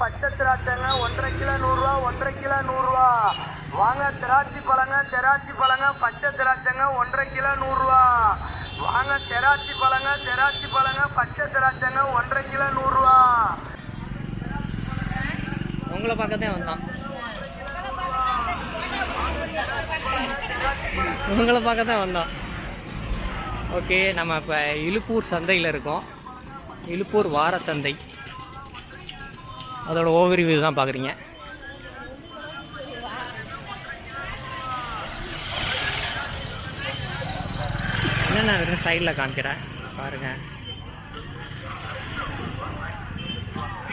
பச்சை திராட்சைங்க ஒன்றரை கிலோ நூறுரூவா ஒன்றரை கிலோ நூறுரூவா. வாங்க திராட்சை பழங்க திராட்சை பழங்க பச்சை திராட்சைங்க ஒன்றரை கிலோ நூறுரூவா. வாங்க திராட்சை பழங்க திராட்சை பழங்க பச்சை திராட்சைங்க ஒன்றரை கிலோ நூறுரூவா. உங்களை பார்க்க தான் வந்தான். உங்களை பார்க்க தான் வந்தோம் ஓகே நம்ம இப்போ இலுப்பூர் சந்தையில் இருக்கோம். இலுப்பூர் வார சந்தை. அதோட ஓவர்வியூ தான் பார்க்குறீங்க. என்னென்ன இருக்குன்னு சைடில் காமிக்கிறேன் பாருங்கள்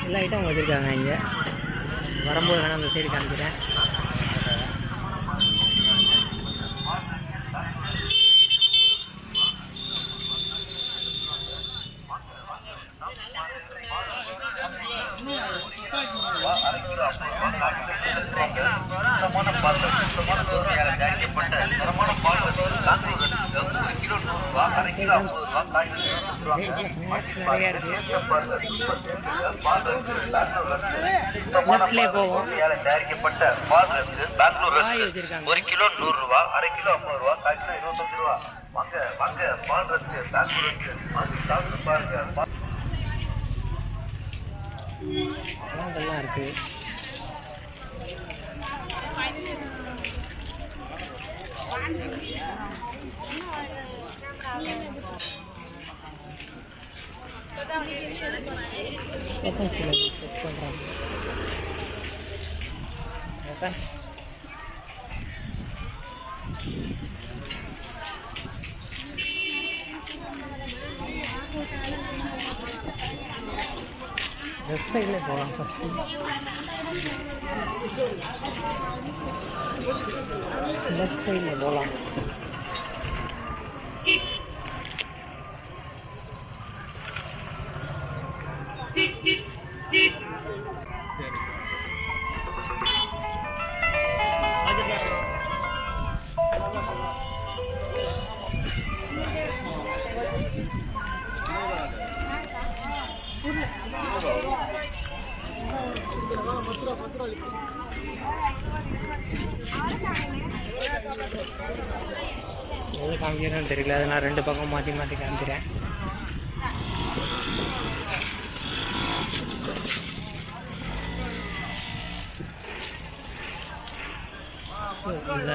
எல்லா ஐட்டம் வச்சுருக்காங்க இங்கே. வரும்போது வேணால் அந்த சைடு காமிக்கிறேன். ஒரு கிலோ நூறு ரூபா அரை கிலோ ஐம்பது ரூபா கால் கிலோ இருபத்தஞ்சு ரூபா. வாங்க வாங்க பால் ரஸ்க் பெங்களூர் சாப்பிட்டு பாருங்க. பழங்கள்லாம் இருக்குது எத்தனை சில செட் பண்ணுறாங்க ஃப்ரெண்ட்ஸ் வெப்சைட்லேயே போகலாம் ஃபஸ்ட்டு லெஃப்ட் சைடில் போகலாம் எது காமிக்கிறேன்னு தெரியல அதை நான் ரெண்டு பக்கம் மாற்றி மாற்றி காமிக்கிறேன் இல்ல.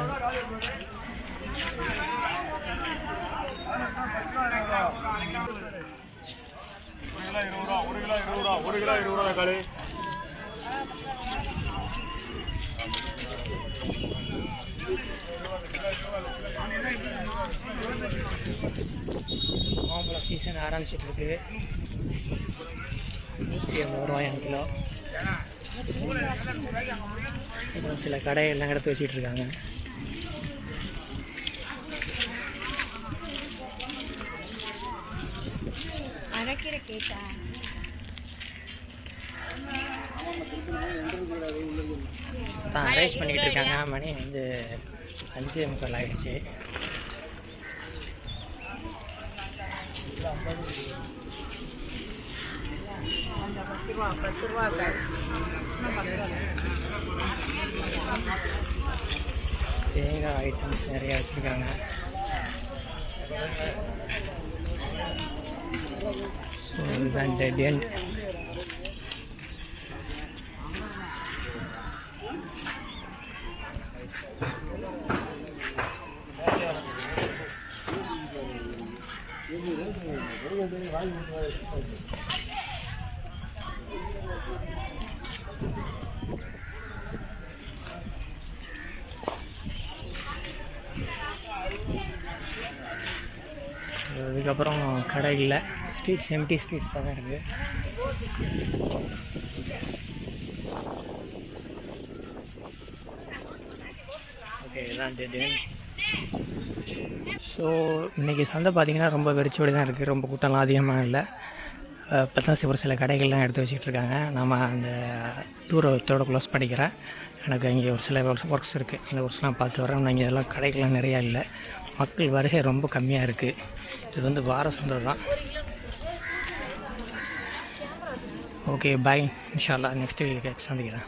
மாம்பழம் சீசன் ஆரம்பிச்சிட்டு இருக்கு நூற்றி ஐம்பது ரூபாய் கிலோ. இப்போ சில கடையெல்லாம் எடுத்து வச்சிட்டு இருக்காங்க அரைக்கிற கேட்டா? அரேஞ்ச் பண்ணிக்கிட்டு இருக்காங்க மணி வந்து அஞ்சே முக்கால் ஆகிடுச்சு தேங்காய் ஐட்டம்ஸ் நிறைய வச்சுருக்காங்க ஸோ இதுதான் டெட் அதுக்கப்புறம் கடை இல்லை. ஸ்ட்ரீட்ஸ் எம்டி ஸ்ட்ரீட்ஸ் தான் இருக்குது ஓகே இதான் டெட் ஸோ இன்றைக்கி சந்தை பார்த்தீங்கன்னா ரொம்ப வெறிச்சோடி தான் இருக்குது ரொம்ப கூட்டம்லாம் அதிகமாக இல்லை. பத்தாசி ஒரு சில கடைகள்லாம் எடுத்து வச்சுட்டு இருக்காங்க நம்ம அந்த தூரத்தோடு க்ளோஸ் பண்ணிக்கிறேன். எனக்கு இங்கே ஒரு சில ஒர்க்ஸ் இருக்குது அந்த ஒர்க்ஸ்லாம் பார்த்து வரேன். இங்கே இதெல்லாம் கடைகள்லாம் நிறையா இல்லை. மக்கள் வருகை ரொம்ப கம்மியாக இருக்குது இது வந்து வார சந்தை தான். ஓகே பாய் இன்ஷால்லா நெக்ஸ்ட் வீக் சந்திக்கிறேன்.